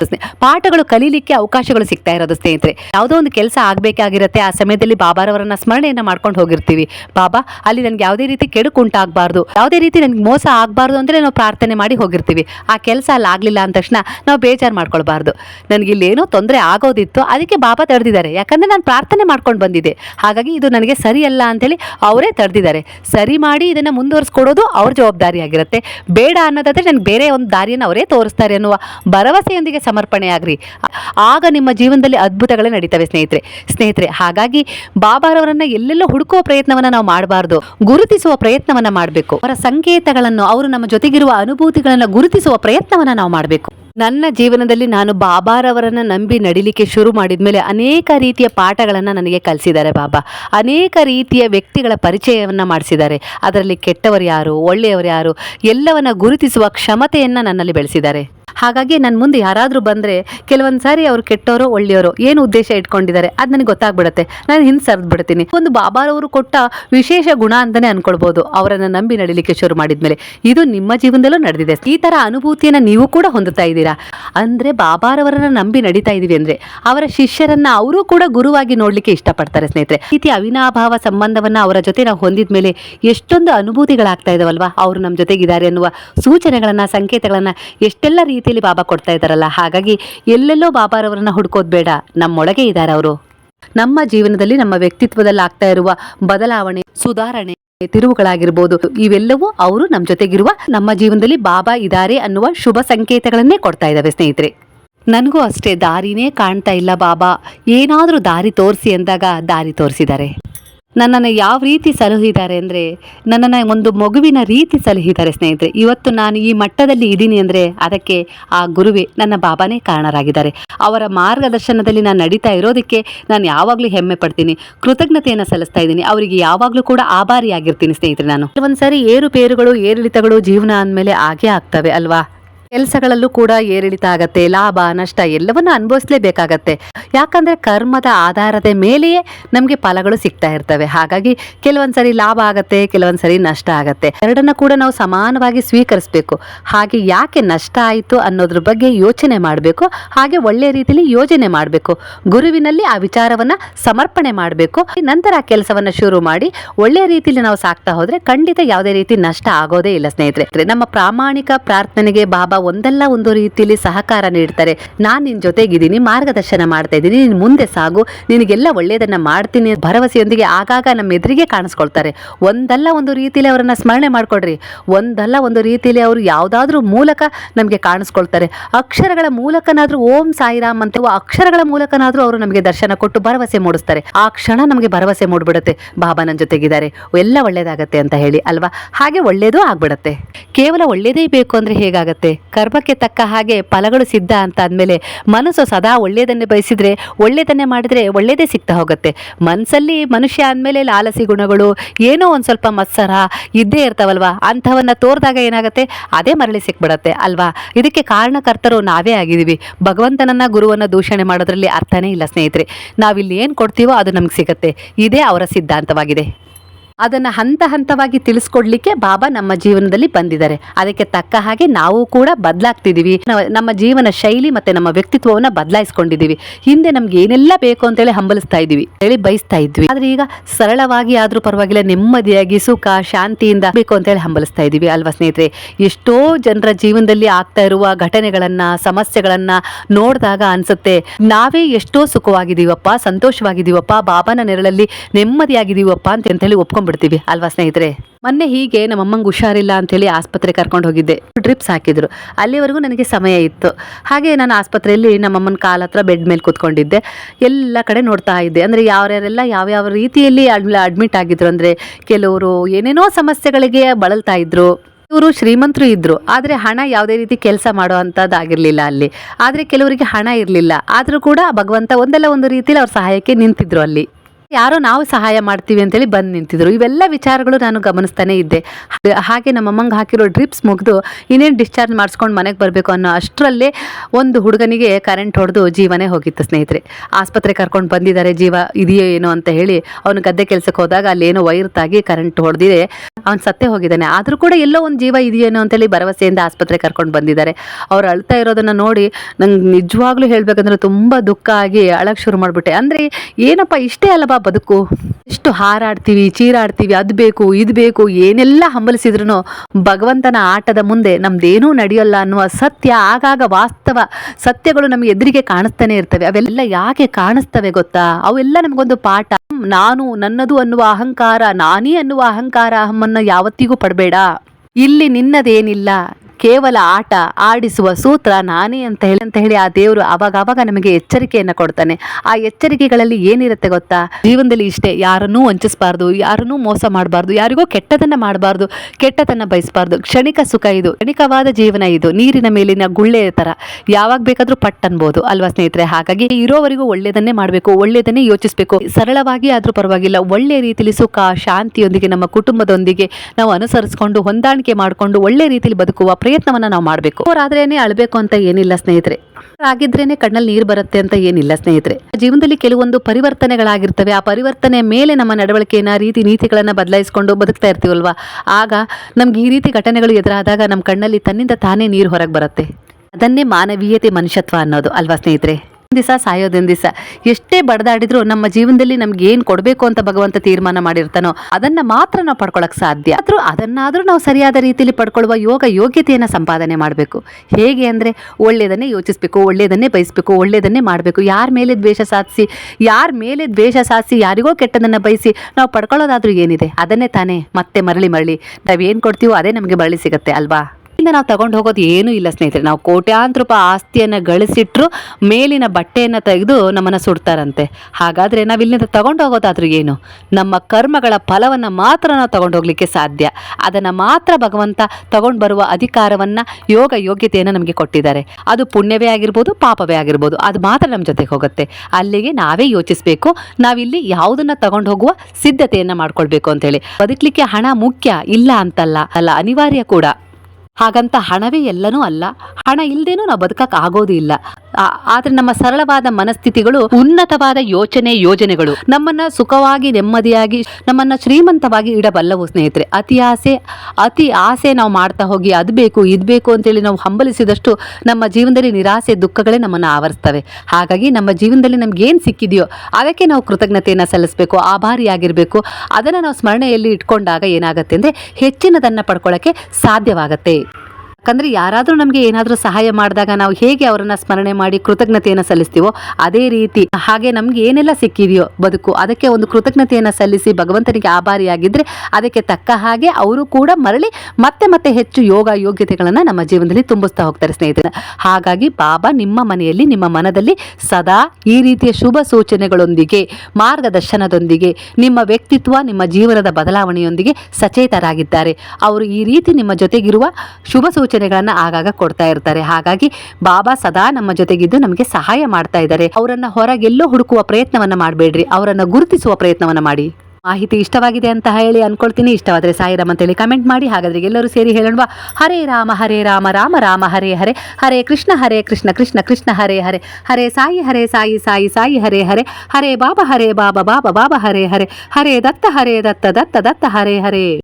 ಪಾಠಗಳು ಕಲೀಲಿಕ್ಕೆ ಅವಕಾಶಗಳು ಸಿಗ್ತಾ ಇರೋದು ಸ್ನೇಹಿತರೆ. ಯಾವುದೋ ಒಂದು ಕೆಲಸ ಆಗಬೇಕಾಗಿರುತ್ತೆ, ಆ ಸಮಯದಲ್ಲಿ ಬಾಬಾರವರನ್ನ ಸ್ಮರಣೆಯನ್ನು ಮಾಡ್ಕೊಂಡು ಹೋಗಿರ್ತೀವಿ. ಬಾಬಾ, ಅಲ್ಲಿ ನನಗೆ ಯಾವುದೇ ರೀತಿ ಕೆಡುಕು ಉಂಟಾಗಬಾರ್ದು ಯಾವುದೇ ರೀತಿ ನನಗೆ ಮೋಸ ಆಗಬಾರ್ದು ಅಂದರೆ ನಾವು ಪ್ರಾರ್ಥನೆ ಮಾಡಿ ಹೋಗಿರ್ತೀವಿ. ಆ ಕೆಲಸ ಅಲ್ಲಿ ಆಗಲಿಲ್ಲ ಅಂದ ತಕ್ಷಣ ನಾವು ಬೇಜಾರು ಮಾಡ್ಕೊಳ್ಬಾರ್ದು. ನನಗೆ ಇಲ್ಲೇನೋ ತೊಂದರೆ ಆಗೋದಿತ್ತು, ಅದಕ್ಕೆ ಬಾಬಾ ತಡೆದಿದ್ದಾರೆ ಯಾಕಂದರೆ ನಾನು ಪ್ರಾರ್ಥನೆ ಮಾಡ್ಕೊಂಡು ಬಂದಿದ್ದೆ. ಹಾಗಾಗಿ ಇದು ನನಗೆ ಸರಿಯಲ್ಲ ಅಂಥೇಳಿ ಅವರೇ ತಡೆದಿದ್ದಾರೆ ಸರಿ ಮಾಡಿ ಇದನ್ನು ಮುಂದುವರಿಸ್ಕೊಡೋದು ಅವ್ರ ಜವಾಬ್ದಾರಿಯಾಗಿರುತ್ತೆ. ಬೇಡ ಅನ್ನೋದಾದರೆ ನನಗೆ ಬೇರೆ ಒಂದು ದಾರಿಯನ್ನು ಅವರೇ ತೋರಿಸ್ತಾರೆ ಅನ್ನುವ ಭರವಸೆಯೊಂದಿಗೆ ಸಮರ್ಪಣೆ ಆಗ್ರಿ. ಆಗ ನಿಮ್ಮ ಜೀವನದಲ್ಲಿ ಅದ್ಭುತಗಳೇ ನಡೀತವೆ ಸ್ನೇಹಿತರೆ. ಸ್ನೇಹಿತರೆ, ಹಾಗಾಗಿ ಬಾಬಾರವರನ್ನು ಎಲ್ಲೆಲ್ಲೋ ಹುಡುಕುವ ಪ್ರಯತ್ನವನ್ನು ನಾವು ಮಾಡಬಾರ್ದು. ಗುರುತಿಸುವ ಪ್ರಯತ್ನವನ್ನು ಮಾಡಬೇಕು. ಅವರ ಸಂಕೇತಗಳನ್ನು, ಅವರು ನಮ್ಮ ಜೊತೆಗಿರುವ ಅನುಭೂತಿಗಳನ್ನು ಗುರುತಿಸುವ ಪ್ರಯತ್ನವನ್ನು ನಾವು ಮಾಡಬೇಕು. ನನ್ನ ಜೀವನದಲ್ಲಿ ನಾನು ಬಾಬಾರವರನ್ನು ನಂಬಿ ನಡಿಲಿಕ್ಕೆ ಶುರು ಮಾಡಿದ್ಮೇಲೆ ಅನೇಕ ರೀತಿಯ ಪಾಠಗಳನ್ನು ನನಗೆ ಕಲಿಸಿದ್ದಾರೆ ಬಾಬಾ. ಅನೇಕ ರೀತಿಯ ವ್ಯಕ್ತಿಗಳ ಪರಿಚಯವನ್ನು ಮಾಡಿಸಿದ್ದಾರೆ. ಅದರಲ್ಲಿ ಕೆಟ್ಟವರು ಯಾರು, ಒಳ್ಳೆಯವರು ಯಾರು, ಎಲ್ಲವನ್ನ ಗುರುತಿಸುವ ಕ್ಷಮತೆಯನ್ನು ನನ್ನಲ್ಲಿ ಬೆಳೆಸಿದ್ದಾರೆ. ಹಾಗಾಗಿ ನನ್ನ ಮುಂದೆ ಯಾರಾದರೂ ಬಂದರೆ ಕೆಲವೊಂದು ಸಾರಿ ಅವರು ಕೆಟ್ಟವರೋ, ಒಳ್ಳೆಯವರೋ ಏನು ಉದ್ದೇಶ ಇಟ್ಕೊಂಡಿದ್ದಾರೆ ಅದು ನನಗೆ ಗೊತ್ತಾಗ್ಬಿಡುತ್ತೆ. ನಾನು ಹಿಂದೆ ಸರಿದು ಬಿಡ್ತೀನಿ. ಒಂದು ಬಾಬಾರವರು ಕೊಟ್ಟ ವಿಶೇಷ ಗುಣ ಅಂತಲೇ ಅನ್ಕೊಳ್ಬೋದು. ಅವರನ್ನು ನಂಬಿ ನಡಿಲಿಕ್ಕೆ ಶುರು ಮಾಡಿದ್ಮೇಲೆ. ಇದು ನಿಮ್ಮ ಜೀವನದಲ್ಲೂ ನಡೆದಿದೆ. ಈ ಥರ ಅನುಭೂತಿಯನ್ನು ನೀವು ಕೂಡ ಹೊಂದುತ್ತಾ ಇದ್ದೀರಾ. ಅಂದರೆ ಬಾಬಾರವರನ್ನ ನಂಬಿ ನಡೀತಾ ಇದೀವಿ ಅಂದರೆ ಅವರ ಶಿಷ್ಯರನ್ನ ಅವರು ಕೂಡ ಗುರುವಾಗಿ ನೋಡಲಿಕ್ಕೆ ಇಷ್ಟಪಡ್ತಾರೆ ಸ್ನೇಹಿತರೆ. ರೀತಿ ಅವಿನಾಭಾವ ಸಂಬಂಧವನ್ನ ಅವರ ಜೊತೆ ನಾವು ಹೊಂದಿದ ಮೇಲೆ ಎಷ್ಟೊಂದು ಅನುಭೂತಿಗಳಾಗ್ತಾ ಇದಾವಲ್ವಾ? ಅವರು ನಮ್ಮ ಜೊತೆಗಿದ್ದಾರೆ ಅನ್ನುವ ಸೂಚನೆಗಳನ್ನ, ಸಂಕೇತಗಳನ್ನ ಎಷ್ಟೆಲ್ಲ ರೀತಿಯಲ್ಲಿ ಬಾಬಾ ಕೊಡ್ತಾ ಇದ್ದಾರಲ್ಲ. ಹಾಗಾಗಿ ಎಲ್ಲೆಲ್ಲೋ ಬಾಬಾರವರನ್ನ ಹುಡ್ಕೋದ್ ಬೇಡ. ನಮ್ಮೊಳಗೆ ಇದ್ದಾರೆ ಅವರು. ನಮ್ಮ ಜೀವನದಲ್ಲಿ ನಮ್ಮ ವ್ಯಕ್ತಿತ್ವದಲ್ಲಿ ಆಗ್ತಾ ಇರುವ ಬದಲಾವಣೆ, ಸುಧಾರಣೆ. ತಿರುವುಗಳಾಗಿರ್ಬೋದು. ಇವೆಲ್ಲವೂ ಅವರು ನಮ್ಮ ಜೊತೆಗಿರುವ ನಮ್ಮ ಜೀವನದಲ್ಲಿ ಬಾಬಾ ಇದ್ದಾರೆ ಅನ್ನುವ ಶುಭ ಸಂಕೇತಗಳನ್ನೇ ಕೊಡ್ತಾ ಇದ್ದಾವೆ ಸ್ನೇಹಿತರೆ. ನನಗೂ ಅಷ್ಟೇ ದಾರಿನೇ ಕಾಣ್ತಾ ಇಲ್ಲ ಬಾಬಾ. ಏನಾದರೂ ದಾರಿ ತೋರಿಸಿ ಅಂದಾಗ ದಾರಿ ತೋರಿಸಿದ್ದಾರೆ ನನ್ನನ್ನು ಯಾವ ರೀತಿ ಸಲಹಿದ್ದಾರೆ ಅಂದರೆ, ನನ್ನನ್ನು ಒಂದು ಮಗುವಿನ ರೀತಿ ಸಲಹಿದ್ದಾರೆ ಸ್ನೇಹಿತರೆ. ಇವತ್ತು ನಾನು ಈ ಮಟ್ಟದಲ್ಲಿ ಇದ್ದೀನಿ ಅಂದರೆ, ಅದಕ್ಕೆ ಆ ಗುರುವೆ ನನ್ನ ಬಾಬಾನೇ ಕಾರಣರಾಗಿದ್ದಾರೆ. ಅವರ ಮಾರ್ಗದರ್ಶನದಲ್ಲಿ ನಾನು ನಡೀತಾ ಇರೋದಕ್ಕೆ ನಾನು ಯಾವಾಗಲೂ ಹೆಮ್ಮೆ ಪಡ್ತೀನಿ. ಕೃತಜ್ಞತೆಯನ್ನು ಸಲ್ಲಿಸ್ತಾ ಇದ್ದೀನಿ. ಅವರಿಗೆ ಯಾವಾಗಲೂ ಕೂಡ ಆಭಾರಿಯಾಗಿರ್ತೀನಿ ಸ್ನೇಹಿತರೆ ನಾನು. ಒಂದ್ಸರಿ ಏರುಪೇರುಗಳು ಏರಿಳಿತಗಳು ಜೀವನ ಅಂದಮೇಲೆ ಆಗೇ ಆಗ್ತವೆ ಅಲ್ವಾ? ಕೆಲಸಗಳಲ್ಲೂ ಕೂಡ ಏರಿಳಿತ ಆಗತ್ತೆ, ಲಾಭ, ನಷ್ಟ ಎಲ್ಲವನ್ನ ಅನುಭವಿಸಲೇಬೇಕಾಗತ್ತೆ. ಯಾಕಂದ್ರೆ ಕರ್ಮದ ಆಧಾರದ ಮೇಲೆಯೇ ನಮಗೆ ಫಲಗಳು ಸಿಗ್ತಾ ಇರ್ತವೆ. ಹಾಗಾಗಿ ಕೆಲವೊಂದ್ಸರಿ ಲಾಭ ಆಗತ್ತೆ, ಕೆಲವೊಂದ್ಸರಿ ನಷ್ಟ ಆಗತ್ತೆ. ಎರಡನ್ನ ಕೂಡ ನಾವು ಸಮಾನವಾಗಿ ಸ್ವೀಕರಿಸಬೇಕು. ಹಾಗೆ ಯಾಕೆ ನಷ್ಟ ಆಯಿತು ಅನ್ನೋದ್ರ ಬಗ್ಗೆ ಯೋಚನೆ ಮಾಡಬೇಕು, ಹಾಗೆ ಒಳ್ಳೆಯ ರೀತಿಯಲ್ಲಿ ಯೋಜನೆ ಮಾಡಬೇಕು. ಗುರುವಿನಲ್ಲಿ ಆ ವಿಚಾರವನ್ನ ಸಮರ್ಪಣೆ ಮಾಡಬೇಕು. ನಂತರ ಆ ಕೆಲಸವನ್ನ ಶುರು ಮಾಡಿ ಒಳ್ಳೆಯ ರೀತಿಯಲ್ಲಿ ನಾವು ಸಾಕ್ತಾ ಹೋದ್ರೆ ಖಂಡಿತ ಯಾವುದೇ ರೀತಿ ನಷ್ಟ ಆಗೋದೇ ಇಲ್ಲ ಸ್ನೇಹಿತರೆ. ನಮ್ಮ ಪ್ರಾಮಾಣಿಕ ಪ್ರಾರ್ಥನೆಗೆ ಬಾಬಾ ಒಂದಲ್ಲ ಒಂದು ರೀತಿಯಲ್ಲಿ ಸಹಕಾರ ನೀಡ್ತಾರೆ. ನಾನು ನಿನ್ನ ಜೊತೆಗಿದ್ದೀನಿ, ಮಾರ್ಗದರ್ಶನ ಮಾಡ್ತಾ ಇದ್ದೀನಿ, ನೀನು ಮುಂದೆ ಸಾಗು, ನಿನಗೆಲ್ಲ ಒಳ್ಳೆಯದನ್ನ ಮಾಡ್ತೀನಿ ಭರವಸೆಯೊಂದಿಗೆ ಆಗಾಗ ನಮ್ಮ ಎದುರಿಗೆ ಕಾಣಿಸ್ಕೊಳ್ತಾರೆ. ಒಂದಲ್ಲ ಒಂದು ರೀತಿಯಲ್ಲಿ ಅವರನ್ನು ಸ್ಮರಣೆ ಮಾಡಿಕೊಡ್ರಿ ಒಂದಲ್ಲ ಒಂದು ರೀತಿಯಲ್ಲಿ ಅವರು ಯಾವುದಾದ್ರೂ ಮೂಲಕ ನಮಗೆ ಕಾಣಿಸ್ಕೊಳ್ತಾರೆ. ಅಕ್ಷರಗಳ ಮೂಲಕನಾದ್ರೂ ಓಂ ಸಾಯಿರಾಮ್ ಅಂತ ಅಕ್ಷರಗಳ ಮೂಲಕನಾದರೂ ಅವರು ನಮಗೆ ದರ್ಶನ ಕೊಟ್ಟು ಭರವಸೆ ಮೂಡಿಸ್ತಾರೆ. ಆ ಕ್ಷಣ ನಮಗೆ ಭರವಸೆ ಮೂಡ್ಬಿಡುತ್ತೆ. ಬಾಬಾ ನನ್ನ ಜೊತೆಗಿದ್ದಾರೆ. ಎಲ್ಲ ಒಳ್ಳೇದಾಗತ್ತೆ ಅಂತ ಹೇಳಿ, ಅಲ್ವಾ? ಹಾಗೆ ಒಳ್ಳೇದು ಆಗ್ಬಿಡತ್ತೆ. ಕೇವಲ ಒಳ್ಳೇದೇ ಬೇಕು ಅಂದ್ರೆ ಹೇಗಾಗತ್ತೆ? ಕರ್ಮಕ್ಕೆ ತಕ್ಕ ಹಾಗೆ ಫಲಗಳು ಸಿದ್ಧ ಅಂತ ಅಂದಮೇಲೆ ಮನಸ್ಸು ಸದಾ ಒಳ್ಳೆಯದನ್ನೇ ಬಯಸಿದರೆ ಒಳ್ಳೆಯದನ್ನೇ ಮಾಡಿದರೆ ಒಳ್ಳೆಯದೇ ಸಿಗ್ತಾ ಹೋಗುತ್ತೆ. ಮನಸ್ಸಲ್ಲಿ ಮನುಷ್ಯ ಅಂದಮೇಲೆ ಲಾಲಸಿ ಗುಣಗಳು, ಏನೋ ಒಂದು ಸ್ವಲ್ಪ ಮತ್ಸರ ಇದ್ದೇ ಇರ್ತಾವಲ್ವಾ? ಅಂಥವನ್ನ ತೋರಿದಾಗ ಏನಾಗುತ್ತೆ? ಅದೇ ಮರಳಿ ಸಿಕ್ಬಿಡತ್ತೆ, ಅಲ್ವಾ? ಇದಕ್ಕೆ ಕಾರಣಕರ್ತರು ನಾವೇ ಆಗಿದ್ದೀವಿ. ಭಗವಂತನನ್ನ, ಗುರುವನ್ನು ದೂಷಣೆ ಮಾಡೋದ್ರಲ್ಲಿ ಅರ್ಥನೇ ಇಲ್ಲ ಸ್ನೇಹಿತರೆ. ನಾವಿಲ್ಲಿ ಏನು ಕೊಡ್ತೀವೋ ಅದು ನಮ್ಗೆ ಸಿಗತ್ತೆ. ಇದೇ ಅವರ ಸಿದ್ಧಾಂತವಾಗಿದೆ. ಅದನ್ನು ಹಂತ ಹಂತವಾಗಿ ತಿಳಿಸ್ಕೊಡ್ಲಿಕ್ಕೆ ಬಾಬಾ ನಮ್ಮ ಜೀವನದಲ್ಲಿ ಬಂದಿದ್ದಾರೆ. ಅದಕ್ಕೆ ತಕ್ಕ ಹಾಗೆ ನಾವು ಕೂಡ ಬದಲಾಗ್ತಿದ್ದೀವಿ ನಮ್ಮ ಜೀವನ ಶೈಲಿ ಮತ್ತೆ ನಮ್ಮ ವ್ಯಕ್ತಿತ್ವವನ್ನ ಬದಲಾಯಿಸ್ಕೊಂಡಿದ್ದೀವಿ ಹಿಂದೆ ನಮ್ಗೆ ಏನೆಲ್ಲ ಬೇಕು ಅಂತೇಳಿ ಹಂಬಲಿಸ್ತಾ ಇದ್ವಿ ಹೇಳಿ ಬಯಸ್ತಾ ಇದ್ವಿ. ಆದ್ರೆ ಈಗ ಸರಳವಾಗಿ ಆದ್ರೂ ಪರವಾಗಿಲ್ಲ, ನೆಮ್ಮದಿಯಾಗಿ ಸುಖ, ಶಾಂತಿಯಿಂದ ಬೇಕು ಅಂತೇಳಿ ಹಂಬಲಿಸ್ತಾ ಇದ್ದೀವಿ ಅಲ್ವಾ ಸ್ನೇಹಿತರೆ? ಎಷ್ಟೋ ಜನರ ಜೀವನದಲ್ಲಿ ಆಗ್ತಾ ಇರುವ ಘಟನೆಗಳನ್ನ, ಸಮಸ್ಯೆಗಳನ್ನ ನೋಡಿದಾಗ ಅನ್ಸುತ್ತೆ, ನಾವೇ ಎಷ್ಟೋ ಸುಖವಾಗಿದ್ದೀವಪ್ಪ, ಸಂತೋಷವಾಗಿದ್ದೀವಪ್ಪ, ಬಾಬಾನ ನೆರಳಲ್ಲಿ ನೆಮ್ಮದಿಯಾಗಿದ್ದೀವಪ್ಪ ಅಂತ ಹೇಳಿ ಹೇಳಿ ಒಪ್ಕೊಂಡ್ಬಿಡ್ತೀವಿ ಅಲ್ವಾ ಸ್ನೇಹಿತರೆ? ಮೊನ್ನೆ ಹೀಗೆ ನಮ್ಮ ಅಮ್ಮಂಗೆ ಹುಷಾರಿಲ್ಲ ಅಂತೇಳಿ ಆಸ್ಪತ್ರೆ ಕರ್ಕೊಂಡು ಹೋಗಿದ್ದೆ. ಡ್ರಿಪ್ಸ್ ಹಾಕಿದ್ರು. ಅಲ್ಲಿವರೆಗೂ ನನಗೆ ಸಮಯ ಇತ್ತು. ಹಾಗೆ ನಾನು ಆಸ್ಪತ್ರೆಯಲ್ಲಿ ನಮ್ಮಮ್ಮನ ಕಾಲ ಹತ್ರ ಬೆಡ್ ಮೇಲೆ ಕೂತ್ಕೊಂಡಿದ್ದೆ. ಎಲ್ಲ ಕಡೆ ನೋಡ್ತಾ ಇದ್ದೆ. ಅಂದರೆ ಯಾರ್ಯಾರೆಲ್ಲ ಯಾವ್ಯಾವ ರೀತಿಯಲ್ಲಿ ಅಡ್ಮಿಟ್ ಆಗಿದ್ರು. ಅಂದರೆ ಕೆಲವರು ಏನೇನೋ ಸಮಸ್ಯೆಗಳಿಗೆ ಬಳಲ್ತಾ ಇದ್ರು. ಇವರು ಶ್ರೀಮಂತರು ಇದ್ದರು ಆದರೆ ಹಣ ಯಾವುದೇ ರೀತಿ ಕೆಲಸ ಮಾಡೋ ಅಂಥದ್ದಾಗಿರ್ಲಿಲ್ಲ ಅಲ್ಲಿ. ಆದರೆ ಕೆಲವರಿಗೆ ಹಣ ಇರಲಿಲ್ಲ. ಆದರೂ ಕೂಡ ಭಗವಂತ ಒಂದಲ್ಲ ಒಂದು ರೀತಿಯಲ್ಲಿ ಅವ್ರ ಸಹಾಯಕ್ಕೆ ನಿಂತಿದ್ರು ಅಲ್ಲಿ. ಯಾರೋ ನಾವು ಸಹಾಯ ಮಾಡ್ತೀವಿ ಅಂತೇಳಿ ಬಂದು ನಿಂತಿದ್ರು. ಇವೆಲ್ಲ ವಿಚಾರಗಳು ನಾನು ಗಮನಿಸ್ತಾನೆ ಇದ್ದೆ. ಹಾಗೆ- ನಮ್ಮಮ್ಮಂಗೆ ಹಾಕಿರೋ ಡ್ರಿಪ್ಸ್ ಮುಗಿದು ಇನ್ನೇನು ಡಿಸ್ಚಾರ್ಜ್ ಮಾಡಿಸ್ಕೊಂಡು ಮನೆಗೆ ಬರಬೇಕು ಅನ್ನೋ ಅಷ್ಟರಲ್ಲೇ ಒಂದು ಹುಡುಗನಿಗೆ ಕರೆಂಟ್ ಹೊಡೆದು ಜೀವನೇ ಹೋಗಿತ್ತು ಸ್ನೇಹಿತರೆ. ಆಸ್ಪತ್ರೆ ಕರ್ಕೊಂಡು ಬಂದಿದ್ದಾರೆ, ಜೀವ ಇದೆಯೋ ಏನೋ ಅಂತ ಹೇಳಿ. ಅವನು ಗದ್ದೆ ಕೆಲಸಕ್ಕೆ ಹೋದಾಗ ಅಲ್ಲೇನೋ ವೈರ್ ತಾಗಿ ಕರೆಂಟ್ ಹೊಡೆದಿದೆ. ಅವ್ನು ಸತ್ತೇ ಹೋಗಿದ್ದಾನೆ. ಆದರೂ ಕೂಡ ಎಲ್ಲೋ ಒಂದು ಜೀವ ಇದೆಯೇನೋ ಅಂತೇಳಿ ಭರವಸೆಯಿಂದ ಆಸ್ಪತ್ರೆ ಕರ್ಕೊಂಡು ಬಂದಿದ್ದಾರೆ. ಅವ್ರು ಅಳ್ತಾ ಇರೋದನ್ನು ನೋಡಿ ನಂಗೆ ನಿಜವಾಗ್ಲೂ ಹೇಳಬೇಕಂದ್ರೆ ತುಂಬ ದುಃಖ ಆಗಿ ಅಳಕ್ಕೆ ಶುರು ಮಾಡಿಬಿಟ್ಟೆ. ಅಂದರೆ ಏನಪ್ಪ, ಇಷ್ಟೇ ಬದುಕು. ಎಷ್ಟು ಹಾರಾಡ್ತೀವಿ, ಚೀರಾಡ್ತೀವಿ, ಅದು ಬೇಕು, ಇದು ಬೇಕು, ಏನೆಲ್ಲ ಹಂಬಲಿಸಿದ್ರು ಭಗವಂತನ ಆಟದ ಮುಂದೆ ನಮ್ದೇನೂ ನಡೆಯಲ್ಲ ಅನ್ನುವ ಸತ್ಯ ಆಗಾಗ ವಾಸ್ತವ ಸತ್ಯಗಳು ನಮಗೆ ಎದುರಿಗೆ ಕಾಣಿಸ್ತಾನೆ ಇರ್ತವೆ. ಅವೆಲ್ಲ ಯಾಕೆ ಕಾಣಿಸ್ತವೆ ಗೊತ್ತಾ? ಅವೆಲ್ಲ ನಮಗೊಂದು ಪಾಠ. ನಾನು ನನ್ನದು ಅನ್ನುವ ಅಹಂಕಾರ, ನಾನೇ ಅನ್ನುವ ಅಹಂಕಾರ ಅಹಮ್ಮನ್ನ ಯಾವತ್ತಿಗೂ ಪಡಬೇಡ. ಇಲ್ಲಿ ನಿನ್ನದೇನಿಲ್ಲ. ಕೇವಲ ಆಟ ಆಡಿಸುವ ಸೂತ್ರ ನಾನೇ ಅಂತ ಹೇಳಿ ಅಂತ ಹೇಳಿ ಆ ದೇವರು ಅವಾಗ ಅವಾಗ ನಮಗೆ ಎಚ್ಚರಿಕೆಯನ್ನು ಕೊಡ್ತಾನೆ. ಆ ಎಚ್ಚರಿಕೆಗಳಲ್ಲಿ ಏನಿರುತ್ತೆ ಗೊತ್ತಾ? ಜೀವನದಲ್ಲಿ ಇಷ್ಟೇ, ಯಾರನ್ನೂ ವಂಚಿಸಬಾರ್ದು, ಯಾರನ್ನೂ ಮೋಸ ಮಾಡಬಾರ್ದು, ಯಾರಿಗೂ ಕೆಟ್ಟದನ್ನ ಮಾಡಬಾರ್ದು, ಕೆಟ್ಟದನ್ನ ಬಯಸಬಾರ್ದು. ಕ್ಷಣಿಕ ಸುಖ ಇದು, ಕ್ಷಣಿಕವಾದ ಜೀವನ ಇದು, ನೀರಿನ ಮೇಲಿನ ಗುಳ್ಳೆ ತರ. ಯಾವಾಗ ಬೇಕಾದ್ರೂ ಪಟ್ ಅನ್ಬೋದು ಅಲ್ವಾ ಸ್ನೇಹಿತರೆ? ಹಾಗಾಗಿ ಇರೋವರೆಗೂ ಒಳ್ಳೆಯದನ್ನೇ ಮಾಡಬೇಕು, ಒಳ್ಳೆಯದನ್ನೇ ಯೋಚಿಸಬೇಕು. ಸರಳವಾಗಿ ಆದರೂ ಪರವಾಗಿಲ್ಲ, ಒಳ್ಳೆ ರೀತಿಯಲ್ಲಿ ಸುಖ, ಶಾಂತಿಯೊಂದಿಗೆ ನಮ್ಮ ಕುಟುಂಬದೊಂದಿಗೆ ನಾವು ಅನುಸರಿಸಿಕೊಂಡು, ಹೊಂದಾಣಿಕೆ ಮಾಡಿಕೊಂಡು, ಒಳ್ಳೆ ರೀತಿಯಲ್ಲಿ ಬದುಕುವ ಪ್ರಯತ್ನವನ್ನ ನಾವು ಮಾಡಬೇಕು. ಅವರಾದ್ರೇನೆ ಅಳಬೇಕು ಅಂತ ಏನಿಲ್ಲ ಸ್ನೇಹಿತರೆ. ಆಗಿದ್ರೇನೆ ಕಣ್ಣಲ್ಲಿ ನೀರು ಬರುತ್ತೆ ಅಂತ ಏನಿಲ್ಲ ಸ್ನೇಹಿತರೆ. ಜೀವನದಲ್ಲಿ ಕೆಲವೊಂದು ಪರಿವರ್ತನೆಗಳಾಗಿರ್ತವೆ. ಆ ಪರಿವರ್ತನೆ ಮೇಲೆ ನಮ್ಮ ನಡವಳಿಕೆಯನ್ನ, ರೀತಿ ನೀತಿಗಳನ್ನ ಬದಲಾಯಿಸಿಕೊಂಡು ಬದುಕ್ತಾ ಇರ್ತೀವಲ್ವಾ? ಆಗ ನಮ್ಗೆ ಈ ರೀತಿ ಘಟನೆಗಳು ಎದುರಾದಾಗ ನಮ್ಮ ಕಣ್ಣಲ್ಲಿ ತನ್ನಿಂದ ತಾನೇ ನೀರು ಹೊರಗೆ ಬರುತ್ತೆ. ಅದನ್ನೇ ಮಾನವೀಯತೆ ಮನುಷ್ಯತ್ವ ಅನ್ನೋದು, ಅಲ್ವಾ ಸ್ನೇಹಿತರೆ? ದಿವಸ ಸಾಯೋದೊಂದು ದಿವಸ. ಎಷ್ಟೇ ಬಡದಾಡಿದ್ರು ನಮ್ಮ ಜೀವನದಲ್ಲಿ ನಮ್ಗೆ ಏನ್ ಕೊಡಬೇಕು ಅಂತ ಭಗವಂತ ತೀರ್ಮಾನ ಮಾಡಿರ್ತಾನೋ, ಅದನ್ನ ಮಾತ್ರ ನಾವು ಪಡ್ಕೊಳಕ್ ಸಾಧ್ಯ. ಆದ್ರೂ ಅದನ್ನಾದ್ರೂ ನಾವು ಸರಿಯಾದ ರೀತಿಯಲ್ಲಿ ಪಡ್ಕೊಳ್ಳುವ ಯೋಗ ಯೋಗ್ಯತೆಯನ್ನ ಸಂಪಾದನೆ ಮಾಡಬೇಕು. ಹೇಗೆ ಅಂದ್ರೆ ಒಳ್ಳೆಯದನ್ನೇ ಯೋಚಿಸಬೇಕು ಒಳ್ಳೆಯದನ್ನೇ ಬಯಸಬೇಕು ಒಳ್ಳೆಯದನ್ನೇ ಮಾಡಬೇಕು. ಯಾರ ಮೇಲೆ ದ್ವೇಷ ಸಾಧಿಸಿ, ಯಾರ ಮೇಲೆ ದ್ವೇಷ ಸಾಧಿಸಿ, ಯಾರಿಗೋ ಕೆಟ್ಟದನ್ನ ಬಯಸಿ ನಾವು ಪಡ್ಕೊಳ್ಳೋದಾದ್ರೂ ಏನಿದೆ? ಅದನ್ನೇ ತಾನೇ ಮತ್ತೆ ಮರಳಿ ಮರಳಿ. ನಾವೇನ್ ಕೊಡ್ತೀವೋ ಅದೇ ನಮಗೆ ಮರಳಿ ಸಿಗುತ್ತೆ, ಅಲ್ವಾ? ಇಲ್ಲಿಂದ ನಾವು ತಗೊಂಡು ಹೋಗೋದು ಏನೂ ಇಲ್ಲ ಸ್ನೇಹಿತರೆ. ನಾವು ಕೋಟ್ಯಾಂತರ ರೂಪಾಯಿ ಆಸ್ತಿಯನ್ನು ಗಳಿಸಿಟ್ರು ಮೇಲಿನ ಬಟ್ಟೆಯನ್ನು ತೆಗೆದು ನಮ್ಮನ್ನು ಸುಡ್ತಾರಂತೆ. ಹಾಗಾದರೆ ನಾವು ಇಲ್ಲಿಂದ ತಗೊಂಡು ಹೋಗೋದಾದ್ರೂ ಏನು? ನಮ್ಮ ಕರ್ಮಗಳ ಫಲವನ್ನು ಮಾತ್ರ ನಾವು ತಗೊಂಡು ಹೋಗಲಿಕ್ಕೆ ಸಾಧ್ಯ. ಅದನ್ನು ಮಾತ್ರ ಭಗವಂತ ತಗೊಂಡು ಬರುವ ಅಧಿಕಾರವನ್ನು ಯೋಗ ಯೋಗ್ಯತೆಯನ್ನು ನಮಗೆ ಕೊಟ್ಟಿದ್ದಾರೆ. ಅದು ಪುಣ್ಯವೇ ಆಗಿರ್ಬೋದು, ಪಾಪವೇ ಆಗಿರ್ಬೋದು. ಅದು ಮಾತ್ರ ನಮ್ಮ ಜೊತೆಗೆ ಹೋಗುತ್ತೆ. ಅಲ್ಲಿಗೆ ನಾವೇ ಯೋಚಿಸಬೇಕು. ನಾವಿಲ್ಲಿ ಯಾವುದನ್ನು ತಗೊಂಡು ಹೋಗುವ ಸಿದ್ಧತೆಯನ್ನು ಮಾಡ್ಕೊಳ್ಬೇಕು ಅಂತೇಳಿ ಬದುಕಲಿಕ್ಕೆ ಹಣ ಮುಖ್ಯ, ಇಲ್ಲ ಅಂತಲ್ಲ. ಅಲ್ಲ, ಅನಿವಾರ್ಯ ಕೂಡ. ಹಾಗಂತ ಹಣವೇ ಎಲ್ಲನೂ ಅಲ್ಲ. ಹಣ ಇಲ್ಲದೇನೂ ನಾವು ಬದುಕಕ್ಕೆ ಆಗೋದಿಲ್ಲ. ಆದ್ರೆ ನಮ್ಮ ಸರಳವಾದ ಮನಸ್ಥಿತಿಗಳು, ಉನ್ನತವಾದ ಯೋಚನೆ ಯೋಜನೆಗಳು. ನಮ್ಮನ್ನ ಸುಖವಾಗಿ, ನೆಮ್ಮದಿಯಾಗಿ, ನಮ್ಮನ್ನ ಶ್ರೀಮಂತವಾಗಿ ಇಡಬಲ್ಲವು ಸ್ನೇಹಿತರೆ. ಅತಿ ಆಸೆ ಅತಿ ಆಸೆ ನಾವು ಮಾಡ್ತಾ ಹೋಗಿ ಅದು ಬೇಕು, ಇದು ಬೇಕು ಅಂತೇಳಿ ನಾವು ಹಂಬಲಿಸಿದಷ್ಟು ನಮ್ಮ ಜೀವನದಲ್ಲಿ ನಿರಾಸೆ, ದುಃಖಗಳೇ ನಮ್ಮನ್ನು ಆವರಿಸ್ತವೆ. ಹಾಗಾಗಿ ನಮ್ಮ ಜೀವನದಲ್ಲಿ ನಮ್ಗೆ ಏನು ಸಿಕ್ಕಿದೆಯೋ, ಅದಕ್ಕೆ ನಾವು ಕೃತಜ್ಞತೆಯನ್ನು ಸಲ್ಲಿಸಬೇಕು, ಆಭಾರಿಯಾಗಿರಬೇಕು. ಅದನ್ನು ನಾವು ಸ್ಮರಣೆಯಲ್ಲಿ ಇಟ್ಕೊಂಡಾಗ ಏನಾಗುತ್ತೆ ಅಂದರೆ, ಹೆಚ್ಚಿನದನ್ನು ಪಡ್ಕೊಳ್ಳೋಕ್ಕೆ ಸಾಧ್ಯವಾಗತ್ತೆ. ಯಾಕಂದರೆ ಯಾರಾದರೂ ನಮಗೆ ಏನಾದರೂ ಸಹಾಯ ಮಾಡಿದಾಗ ನಾವು ಹೇಗೆ ಅವರನ್ನು ಸ್ಮರಣೆ ಮಾಡಿ ಕೃತಜ್ಞತೆಯನ್ನು ಸಲ್ಲಿಸ್ತೀವೋ ಅದೇ ರೀತಿ ಹಾಗೆ ನಮಗೆ ಏನೆಲ್ಲ ಸಿಕ್ಕಿದೆಯೋ ಬದುಕು, ಅದಕ್ಕೆ ಒಂದು ಕೃತಜ್ಞತೆಯನ್ನು ಸಲ್ಲಿಸಿ ಭಗವಂತನಿಗೆ ಆಭಾರಿಯಾಗಿದ್ದರೆ ಅದಕ್ಕೆ ತಕ್ಕ ಹಾಗೆ ಅವರು ಕೂಡ ಮರಳಿ ಮತ್ತೆ ಮತ್ತೆ ಹೆಚ್ಚು ಯೋಗ ಯೋಗ್ಯತೆಗಳನ್ನು ನಮ್ಮ ಜೀವನದಲ್ಲಿ ತುಂಬಿಸ್ತಾ ಹೋಗ್ತಾರೆ ಸ್ನೇಹಿತರೆ. ಹಾಗಾಗಿ ಬಾಬಾ ನಿಮ್ಮ ಮನೆಯಲ್ಲಿ, ನಿಮ್ಮ ಮನದಲ್ಲಿ ಸದಾ ಈ ರೀತಿಯ ಶುಭ ಸೂಚನೆಗಳೊಂದಿಗೆ, ಮಾರ್ಗದರ್ಶನದೊಂದಿಗೆ, ನಿಮ್ಮ ವ್ಯಕ್ತಿತ್ವ, ನಿಮ್ಮ ಜೀವನದ ಬದಲಾವಣೆಯೊಂದಿಗೆ ಸಚೇತರಾಗಿದ್ದಾರೆ. ಅವರು ಈ ರೀತಿ ನಿಮ್ಮ ಜೊತೆಗಿರುವ ಶುಭ ಸೂಚನೆಗಳನ್ನು ಆಗಾಗ ಕೊಡ್ತಾ ಇರ್ತಾರೆ. ಹಾಗಾಗಿ ಬಾಬಾ ಸದಾ ನಮ್ಮ ಜೊತೆಗಿದ್ದು ನಮಗೆ ಸಹಾಯ ಮಾಡ್ತಾ ಇದ್ದಾರೆ. ಅವರನ್ನ ಹೊರಗೆಲ್ಲೋ ಹುಡುಕುವ ಪ್ರಯತ್ನವನ್ನ ಮಾಡಬೇಡ್ರಿ. ಅವರನ್ನ ಗುರುತಿಸುವ ಪ್ರಯತ್ನವನ್ನ ಮಾಡಿ. ಮಾಹಿತಿ ಇಷ್ಟವಾಗಿದೆ ಅಂತ ಹೇಳಿ ಅನ್ಕೊಳ್ತೀನಿ. ಇಷ್ಟವಾದರೆ ಸಾಯಿರಾಮ್ ಅಂತೇಳಿ ಕಮೆಂಟ್ ಮಾಡಿ. ಹಾಗಾದ್ರೆ ಎಲ್ಲರೂ ಸೇರಿ ಹೇಳೋಣ ಹರೇ ರಾಮ ಹರೇ ರಾಮ ರಾಮ ರಾಮ, ಹರೇ ಹರೇ. ಹರೇ ಕೃಷ್ಣ ಹರೇ ಕೃಷ್ಣ ಕೃಷ್ಣ ಕೃಷ್ಣ, ಹರೇ ಹರೇ. ಹರೇ ಸಾಯಿ ಹರೇ ಸಾಯಿ ಸಾಯಿ ಸಾಯಿ, ಹರೇ ಹರೇ. ಹರೇ ಬಾಬಾ ಹರೇ ಬಾಬಾ ಬಾಬಾ ಬಾಬಾ, ಹರೇ ಹರೇ. ಹರೇ ದತ್ತ ಹರೇ ದತ್ತ ದತ್ತ ದತ್ತ, ಹರೇ ಹರೇ.